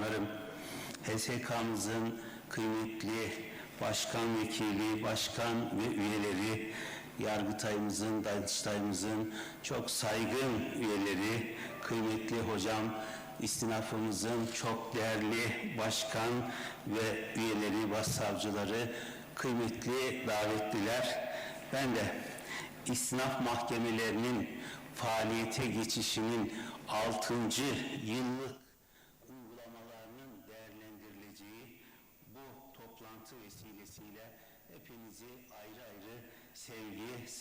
başkanlarım, HSK'mızın kıymetli başkan vekili, başkan ve üyeleri, Yargıtay'ımızın, Danıştay'ımızın çok saygın üyeleri, kıymetli hocam, istinafımızın çok değerli başkan ve üyeleri, başsavcıları, kıymetli davetliler, ben de istinaf mahkemelerinin faaliyete geçişinin 6. yıllık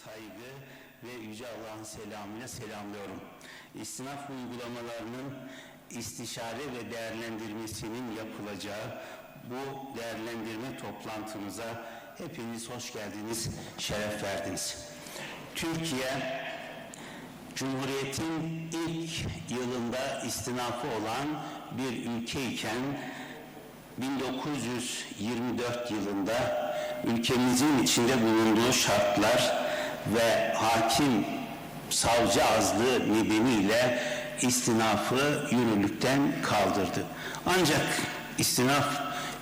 saygı ve Yüce Allah'ın selamıyla selamlıyorum. İstinaf uygulamalarının istişare ve değerlendirmesinin yapılacağı bu değerlendirme toplantımıza hepiniz hoş geldiniz, şeref verdiniz. Türkiye Cumhuriyet'in ilk yılında istinafı olan bir ülkeyken 1924 yılında ülkemizin içinde bulunduğu şartlar ve hakim savcı azlığı nedeniyle istinafı yürürlükten kaldırdı. Ancak istinaf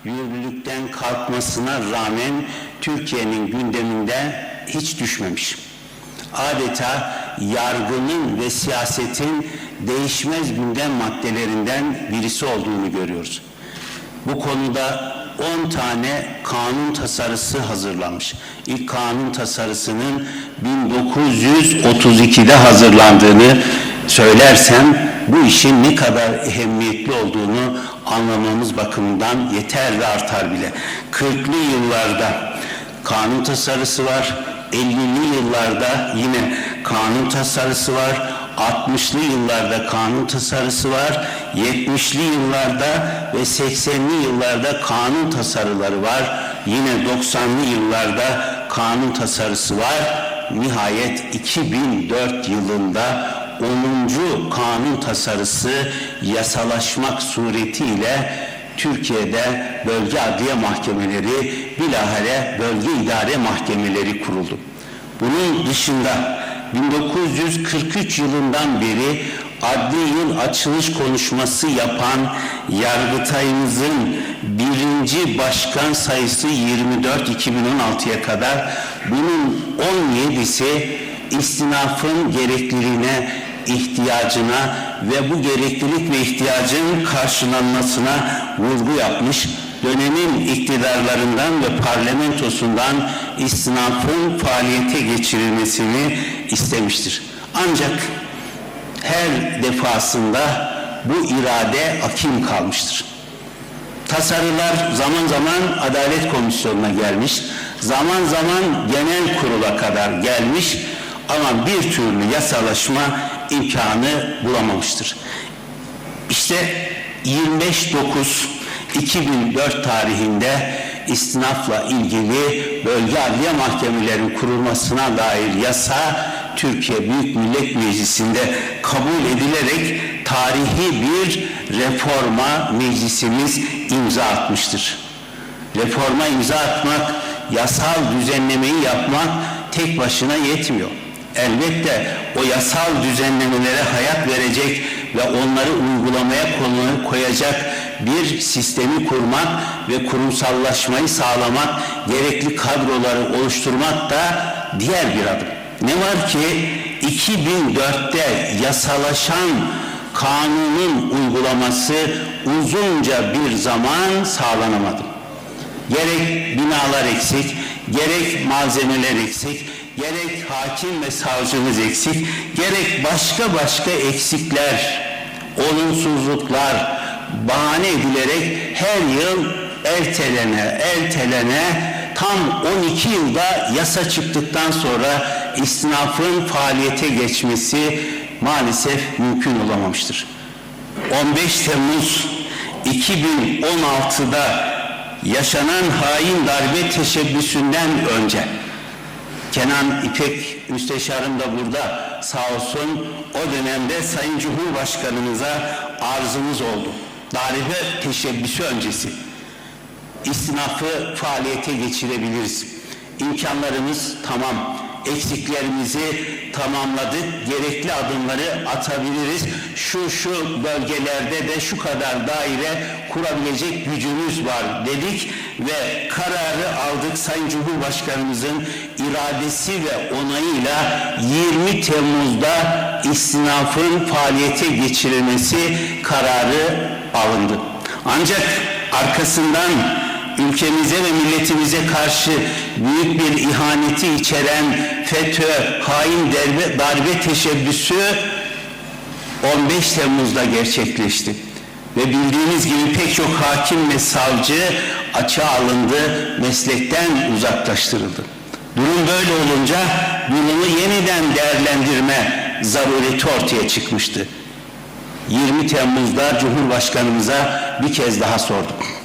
yürürlükten kalkmasına rağmen Türkiye'nin gündeminde hiç düşmemiş adeta yargının ve siyasetin değişmez gündem maddelerinden birisi olduğunu görüyoruz. Bu konuda 10 tane kanun tasarısı hazırlanmış. İlk kanun tasarısının 1932'de hazırlandığını söylersem bu işin ne kadar ehemmiyetli olduğunu anlamamız bakımından yeter ve artar bile. 40'lı yıllarda kanun tasarısı var. 50'li yıllarda yine kanun tasarısı var. 60'lı yıllarda kanun tasarısı var. 70'li yıllarda ve 80'li yıllarda kanun tasarıları var. Yine 90'lı yıllarda kanun tasarısı var. Nihayet 2004 yılında 10. kanun tasarısı yasalaşmak suretiyle Türkiye'de bölge adliye mahkemeleri bilahare bölge idare mahkemeleri kuruldu. Bunun dışında 1943 yılından beri adli yıl açılış konuşması yapan Yargıtay'ımızın birinci başkan sayısı 24 2016'ya kadar bunun 17'si istinafın gerekliliğine ihtiyacına ve bu gereklilik ve ihtiyacın karşılanmasına vurgu yapmış, dönemin iktidarlarından ve parlamentosundan istinafın faaliyete geçirilmesini istemiştir. Ancak her defasında bu irade akim kalmıştır. Tasarılar zaman zaman Adalet Komisyonu'na gelmiş, zaman zaman genel kurula kadar gelmiş ama bir türlü yasalaşma imkanı bulamamıştır. İşte 25.9.2004 tarihinde istinafla ilgili bölge adliye mahkemelerinin kurulmasına dair yasa Türkiye Büyük Millet Meclisi'nde kabul edilerek tarihi bir reforma meclisimiz imza atmıştır. Reforma imza atmak, yasal düzenlemeyi yapmak tek başına yetmiyor elbette o yasal düzenlemelere hayat verecek ve onları uygulamaya koyacak bir sistemi kurmak ve kurumsallaşmayı sağlamak, gerekli kadroları oluşturmak da diğer bir adım. Ne var ki 2004'te yasalaşan kanunun uygulaması uzunca bir zaman sağlanamadı. Gerek binalar eksik, gerek malzemeler eksik, gerek hakim ve savcımız eksik, gerek başka başka eksikler, olumsuzluklar bahane edilerek her yıl ertelene, ertelene tam 12 yılda yasa çıktıktan sonra istinafın faaliyete geçmesi maalesef mümkün olamamıştır. 15 Temmuz 2016'da yaşanan hain darbe teşebbüsünden önce Kenan İpek Müsteşarım da burada sağ olsun o dönemde Sayın Cumhurbaşkanımıza arzımız oldu. Darbe teşebbüsü öncesi istinafı faaliyete geçirebiliriz. İmkanlarımız tamam, eksiklerimizi tamamladık. Gerekli adımları atabiliriz. Şu şu bölgelerde de şu kadar daire kurabilecek gücümüz var dedik ve kararı aldık Sayın Cumhurbaşkanımızın iradesi ve onayıyla 20 Temmuz'da istinafın faaliyete geçirilmesi kararı alındı. Ancak arkasından ülkemize ve milletimize karşı büyük bir ihaneti içeren FETÖ, hain darbe, darbe teşebbüsü 15 Temmuz'da gerçekleşti. Ve bildiğiniz gibi pek çok hakim ve savcı açığa alındı, meslekten uzaklaştırıldı. Durum böyle olunca durumu yeniden değerlendirme zarureti ortaya çıkmıştı. 20 Temmuz'da Cumhurbaşkanımıza bir kez daha sorduk.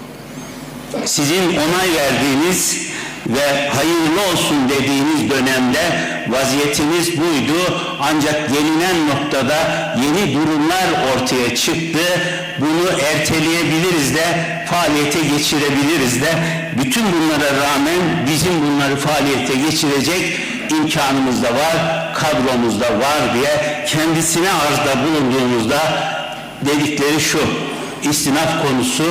Sizin onay verdiğiniz ve hayırlı olsun dediğiniz dönemde vaziyetimiz buydu. Ancak gelinen noktada yeni durumlar ortaya çıktı. Bunu erteleyebiliriz de faaliyete geçirebiliriz de bütün bunlara rağmen bizim bunları faaliyete geçirecek imkanımız da var, kadromuz da var diye kendisine arzda bulunduğumuzda dedikleri şu istinaf konusu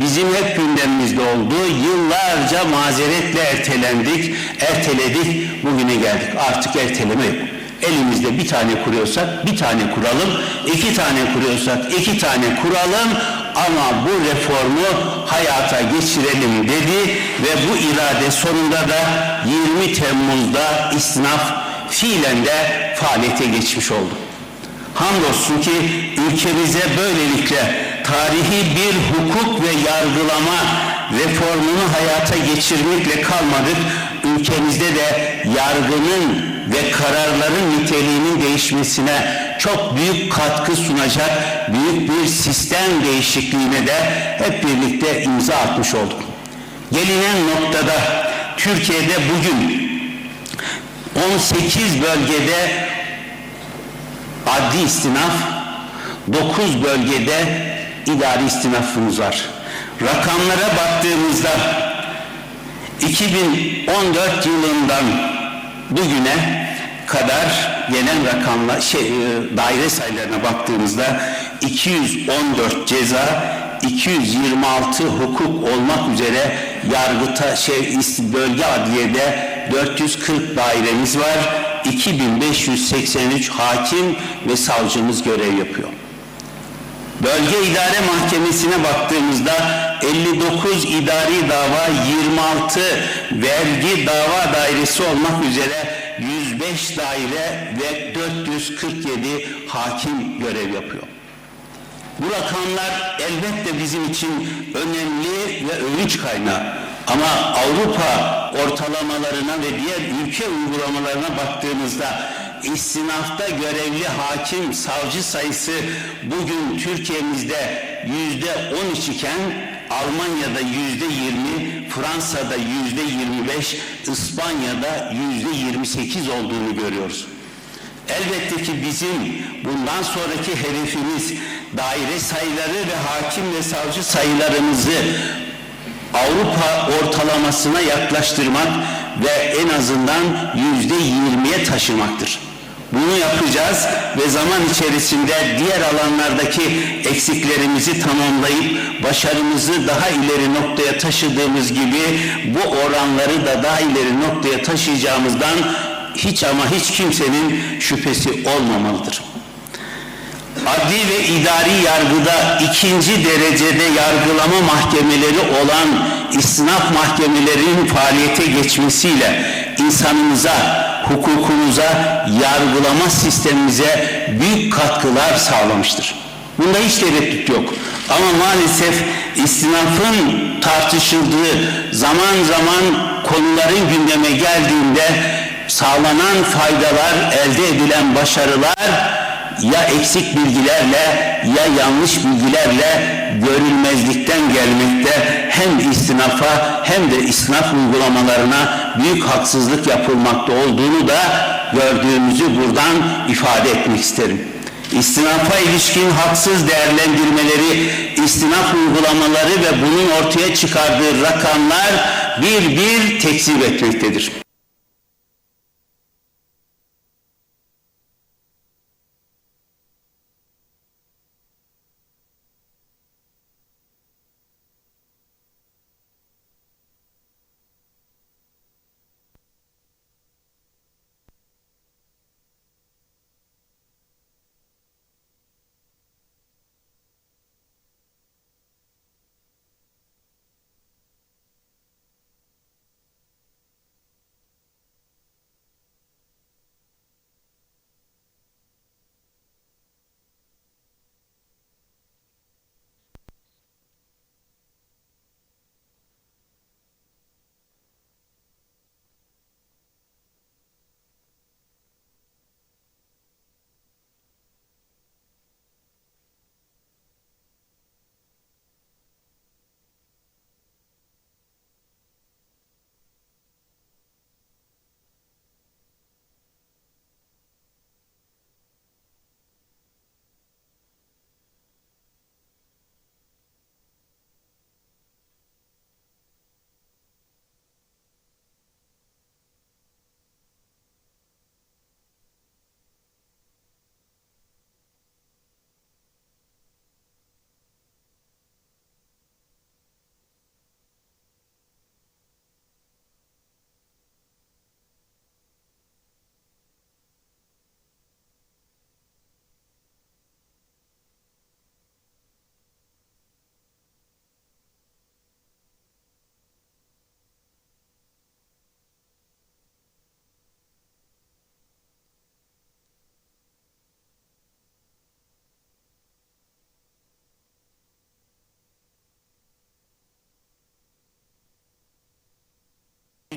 bizim hep gündemimizde oldu. Yıllarca mazeretle ertelendik, erteledik, bugüne geldik. Artık erteleme yok. Elimizde bir tane kuruyorsak bir tane kuralım, iki tane kuruyorsak iki tane kuralım ama bu reformu hayata geçirelim dedi ve bu irade sonunda da 20 Temmuz'da istinaf fiilen de faaliyete geçmiş oldu. Hamdolsun ki ülkemize böylelikle tarihi bir hukuk ve yargılama reformunu hayata geçirmekle kalmadık. Ülkemizde de yargının ve kararların niteliğinin değişmesine çok büyük katkı sunacak büyük bir sistem değişikliğine de hep birlikte imza atmış olduk. Gelinen noktada Türkiye'de bugün 18 bölgede adli istinaf, 9 bölgede idari istinafımız var. Rakamlara baktığımızda 2014 yılından bugüne kadar gelen rakamlar şey e, daire sayılarına baktığımızda 214 ceza 226 hukuk olmak üzere yargıta şey bölge adliyede 440 dairemiz var. 2583 hakim ve savcımız görev yapıyor. Bölge İdare Mahkemesi'ne baktığımızda 59 idari dava, 26 vergi dava dairesi olmak üzere 105 daire ve 447 hakim görev yapıyor. Bu rakamlar elbette bizim için önemli ve övünç kaynağı. Ama Avrupa ortalamalarına ve diğer ülke uygulamalarına baktığımızda istinafta görevli hakim, savcı sayısı bugün Türkiye'mizde yüzde on üç iken Almanya'da yüzde yirmi, Fransa'da yüzde yirmi beş, İspanya'da yüzde yirmi sekiz olduğunu görüyoruz. Elbette ki bizim bundan sonraki hedefimiz daire sayıları ve hakim ve savcı sayılarımızı Avrupa ortalamasına yaklaştırmak ve en azından yüzde yirmiye taşımaktır. Bunu yapacağız ve zaman içerisinde diğer alanlardaki eksiklerimizi tamamlayıp başarımızı daha ileri noktaya taşıdığımız gibi bu oranları da daha ileri noktaya taşıyacağımızdan hiç ama hiç kimsenin şüphesi olmamalıdır. Adli ve idari yargıda ikinci derecede yargılama mahkemeleri olan istinaf mahkemelerinin faaliyete geçmesiyle insanımıza, hukukumuza, yargılama sistemimize büyük katkılar sağlamıştır. Bunda hiç tereddüt yok. Ama maalesef istinafın tartışıldığı zaman zaman konuların gündeme geldiğinde sağlanan faydalar, elde edilen başarılar ya eksik bilgilerle ya yanlış bilgilerle görülmezlikten gelmekte hem istinafa hem de istinaf uygulamalarına büyük haksızlık yapılmakta olduğunu da gördüğümüzü buradan ifade etmek isterim. İstinafa ilişkin haksız değerlendirmeleri, istinaf uygulamaları ve bunun ortaya çıkardığı rakamlar bir bir tekzip etmektedir.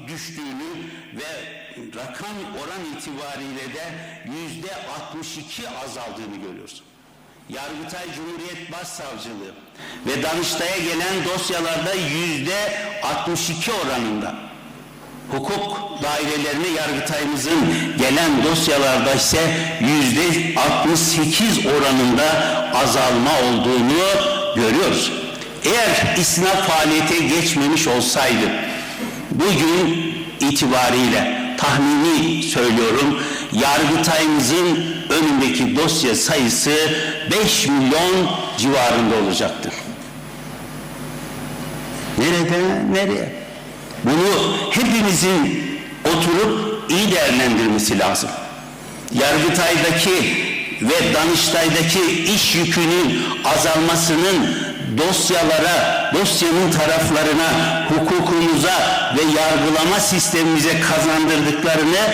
Düştüğünü ve rakam oran itibariyle de yüzde 62 azaldığını görüyoruz. Yargıtay Cumhuriyet Başsavcılığı ve Danıştay'a gelen dosyalarda yüzde 62 oranında hukuk dairelerine yargıtayımızın gelen dosyalarda ise yüzde 68 oranında azalma olduğunu görüyoruz. Eğer istinaf faaliyete geçmemiş olsaydı bugün itibariyle tahmini söylüyorum yargıtayımızın önündeki dosya sayısı 5 milyon civarında olacaktı. Nerede? Nereye? Bunu hepimizin oturup iyi değerlendirmesi lazım. Yargıtay'daki ve Danıştay'daki iş yükünün azalmasının dosyalara, dosyanın taraflarına, hukukumuza ve yargılama sistemimize kazandırdıklarını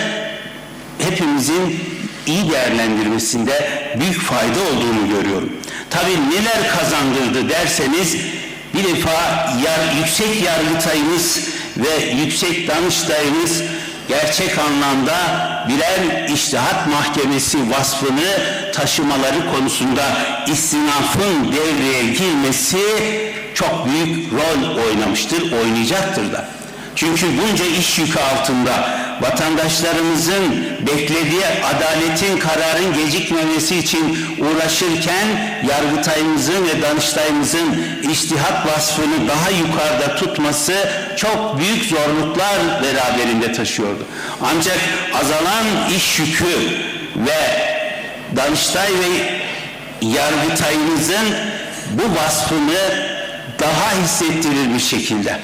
hepimizin iyi değerlendirmesinde büyük fayda olduğunu görüyorum. Tabii neler kazandırdı derseniz bir defa yar, yüksek yargıtayımız ve yüksek danıştayımız gerçek anlamda birer iştihat mahkemesi vasfını taşımaları konusunda istinafın devreye girmesi çok büyük rol oynamıştır, oynayacaktır da. Çünkü bunca iş yükü altında vatandaşlarımızın beklediği adaletin kararın gecikmemesi için uğraşırken Yargıtayımızın ve Danıştayımızın iştihat vasfını daha yukarıda tutması çok büyük zorluklar beraberinde taşıyordu. Ancak azalan iş yükü ve Danıştay ve Yargıtayımızın bu vasfını daha hissettirir bir şekilde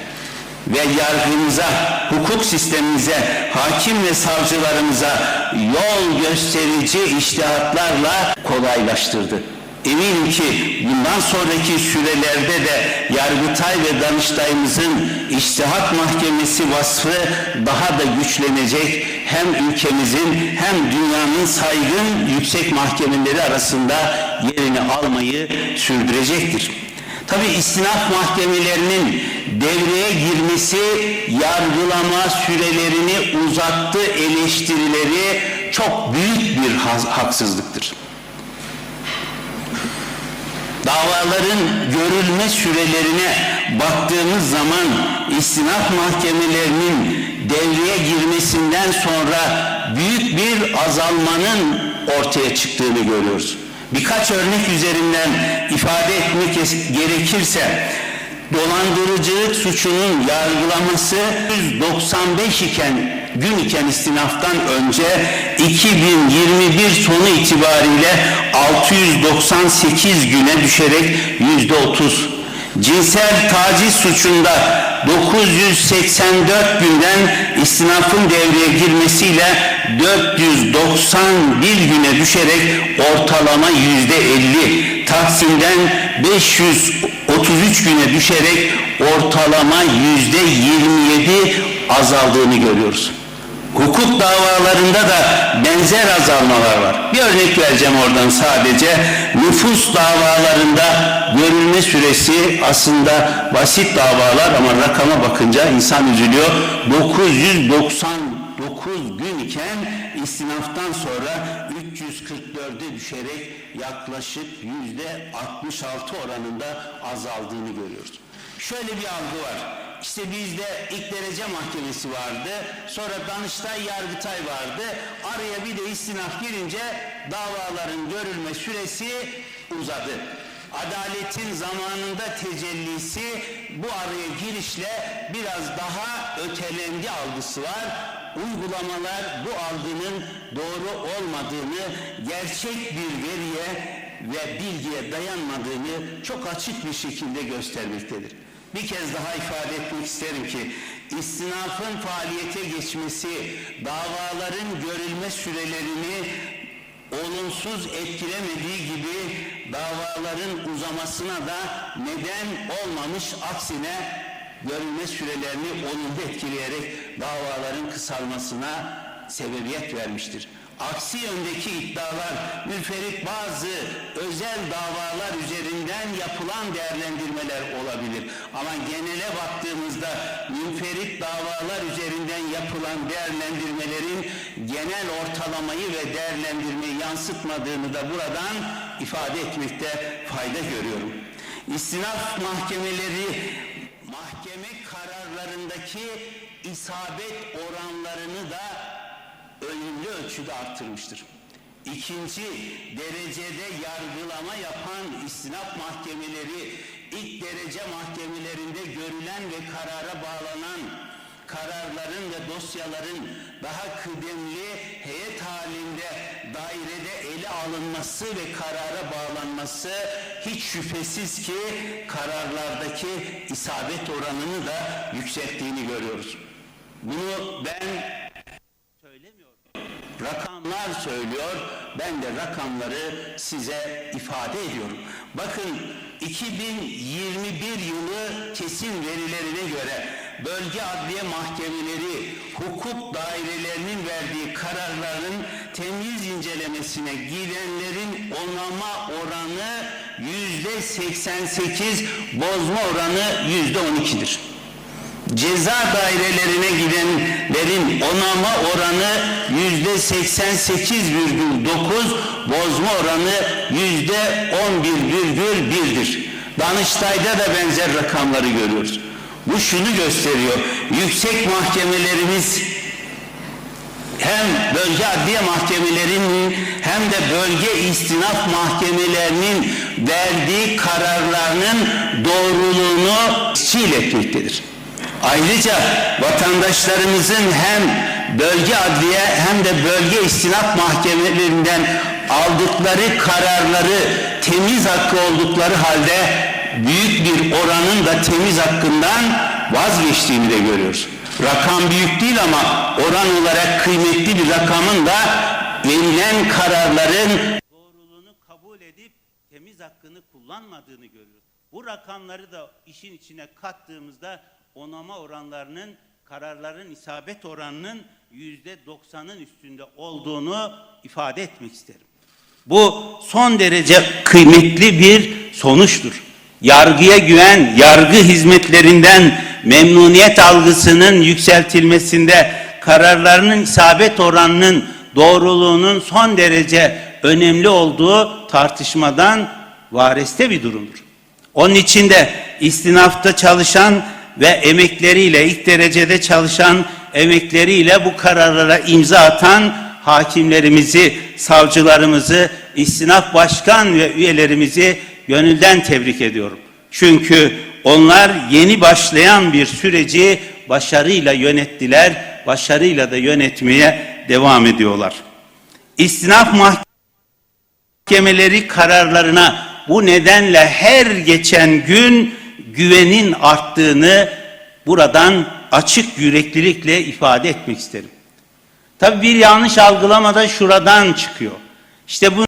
ve yargımıza, hukuk sistemimize, hakim ve savcılarımıza yol gösterici iştihatlarla kolaylaştırdı. Eminim ki bundan sonraki sürelerde de Yargıtay ve Danıştay'ımızın iştihat mahkemesi vasfı daha da güçlenecek. Hem ülkemizin hem dünyanın saygın yüksek mahkemeleri arasında yerini almayı sürdürecektir. Tabi istinaf mahkemelerinin devreye girmesi yargılama sürelerini uzattı eleştirileri çok büyük bir haksızlıktır. Davaların görülme sürelerine baktığımız zaman istinaf mahkemelerinin devreye girmesinden sonra büyük bir azalmanın ortaya çıktığını görüyoruz. Birkaç örnek üzerinden ifade etmek gerekirse dolandırıcılık suçunun yargılaması 195 iken gün iken istinaftan önce 2021 sonu itibariyle 698 güne düşerek yüzde 30 cinsel taciz suçunda 984 günden istinafın devreye girmesiyle 491 güne düşerek ortalama yüzde 50 Taksim'den 533 güne düşerek ortalama yüzde 27 azaldığını görüyoruz. Hukuk davalarında da benzer azalmalar var. Bir örnek vereceğim oradan sadece. Nüfus davalarında görülme süresi aslında basit davalar ama rakama bakınca insan üzülüyor. 999 düşerek yaklaşık yüzde 66 oranında azaldığını görüyoruz. Şöyle bir algı var. İşte bizde ilk derece mahkemesi vardı. Sonra Danıştay, Yargıtay vardı. Araya bir de istinaf girince davaların görülme süresi uzadı. Adaletin zamanında tecellisi bu araya girişle biraz daha ötelendi algısı var. Uygulamalar bu algının doğru olmadığını, gerçek bir veriye ve bilgiye dayanmadığını çok açık bir şekilde göstermektedir. Bir kez daha ifade etmek isterim ki istinafın faaliyete geçmesi davaların görülme sürelerini olumsuz etkilemediği gibi davaların uzamasına da neden olmamış aksine görülme sürelerini olumlu etkileyerek davaların kısalmasına sebebiyet vermiştir. Aksi yöndeki iddialar müferit bazı özel davalar üzerinden yapılan değerlendirmeler olabilir. Ama genele baktığımızda münferit davalar üzerinden yapılan değerlendirmelerin genel ortalamayı ve değerlendirmeyi yansıtmadığını da buradan ifade etmekte fayda görüyorum. İstinaf mahkemeleri mahkeme kararlarındaki isabet oranlarını da önemli ölçüde arttırmıştır. İkinci derecede yargılama yapan istinaf mahkemeleri ilk derece mahkemelerinde görülen ve karara bağlanan kararların ve dosyaların daha kıdemli heyet halinde dairede ele alınması ve karara bağlanması hiç şüphesiz ki kararlardaki isabet oranını da yükselttiğini görüyoruz. Bunu ben söylemiyorum. Rakamlar söylüyor. Ben de rakamları size ifade ediyorum. Bakın 2021 yılı kesin verilerine göre bölge adliye mahkemeleri hukuk dairelerinin verdiği kararların temiz incelemesine gidenlerin onama oranı yüzde 88, bozma oranı yüzde 12'dir ceza dairelerine gidenlerin onama oranı yüzde 88,9 bozma oranı yüzde 11,1'dir. Danıştay'da da benzer rakamları görüyoruz. Bu şunu gösteriyor. Yüksek mahkemelerimiz hem bölge adliye mahkemelerinin hem de bölge istinaf mahkemelerinin verdiği kararlarının doğruluğunu sil etmektedir. Ayrıca vatandaşlarımızın hem bölge adliye hem de bölge istinaf mahkemelerinden aldıkları kararları temiz hakkı oldukları halde büyük bir oranın da temiz hakkından vazgeçtiğini de görüyoruz. Rakam büyük değil ama oran olarak kıymetli bir rakamın da verilen kararların doğruluğunu kabul edip temiz hakkını kullanmadığını görüyoruz. Bu rakamları da işin içine kattığımızda onama oranlarının kararların isabet oranının yüzde doksanın üstünde olduğunu ifade etmek isterim. Bu son derece kıymetli bir sonuçtur. Yargıya güven, yargı hizmetlerinden memnuniyet algısının yükseltilmesinde kararlarının isabet oranının doğruluğunun son derece önemli olduğu tartışmadan vareste bir durumdur. Onun için de istinafta çalışan ve emekleriyle ilk derecede çalışan emekleriyle bu kararlara imza atan hakimlerimizi, savcılarımızı, istinaf başkan ve üyelerimizi gönülden tebrik ediyorum. Çünkü onlar yeni başlayan bir süreci başarıyla yönettiler, başarıyla da yönetmeye devam ediyorlar. İstinaf mahkemeleri kararlarına bu nedenle her geçen gün güvenin arttığını buradan açık yüreklilikle ifade etmek isterim. Tabii bir yanlış algılama da şuradan çıkıyor. İşte bu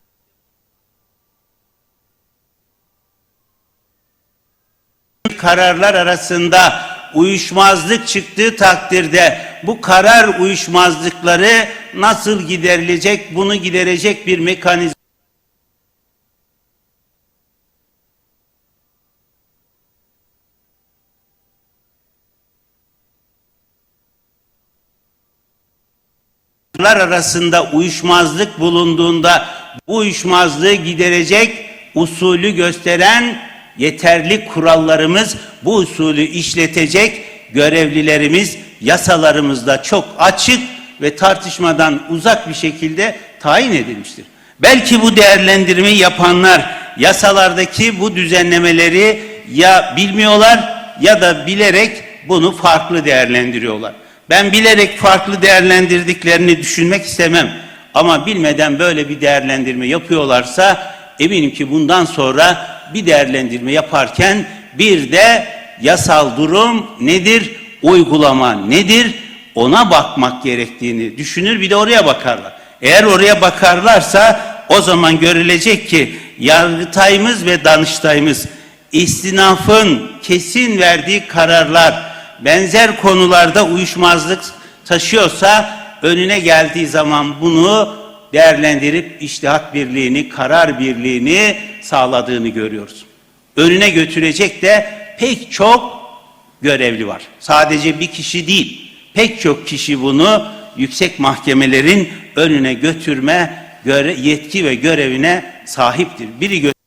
kararlar arasında uyuşmazlık çıktığı takdirde bu karar uyuşmazlıkları nasıl giderilecek, bunu giderecek bir mekanizma arasında uyuşmazlık bulunduğunda bu uyuşmazlığı giderecek usulü gösteren yeterli kurallarımız bu usulü işletecek görevlilerimiz yasalarımızda çok açık ve tartışmadan uzak bir şekilde tayin edilmiştir. Belki bu değerlendirmeyi yapanlar yasalardaki bu düzenlemeleri ya bilmiyorlar ya da bilerek bunu farklı değerlendiriyorlar. Ben bilerek farklı değerlendirdiklerini düşünmek istemem. Ama bilmeden böyle bir değerlendirme yapıyorlarsa eminim ki bundan sonra bir değerlendirme yaparken bir de yasal durum nedir, uygulama nedir ona bakmak gerektiğini düşünür bir de oraya bakarlar. Eğer oraya bakarlarsa o zaman görülecek ki Yargıtayımız ve Danıştayımız istinafın kesin verdiği kararlar benzer konularda uyuşmazlık taşıyorsa önüne geldiği zaman bunu değerlendirip iştihat birliğini, karar birliğini sağladığını görüyoruz. Önüne götürecek de pek çok görevli var. Sadece bir kişi değil, pek çok kişi bunu yüksek mahkemelerin önüne götürme yetki ve görevine sahiptir. Biri gö-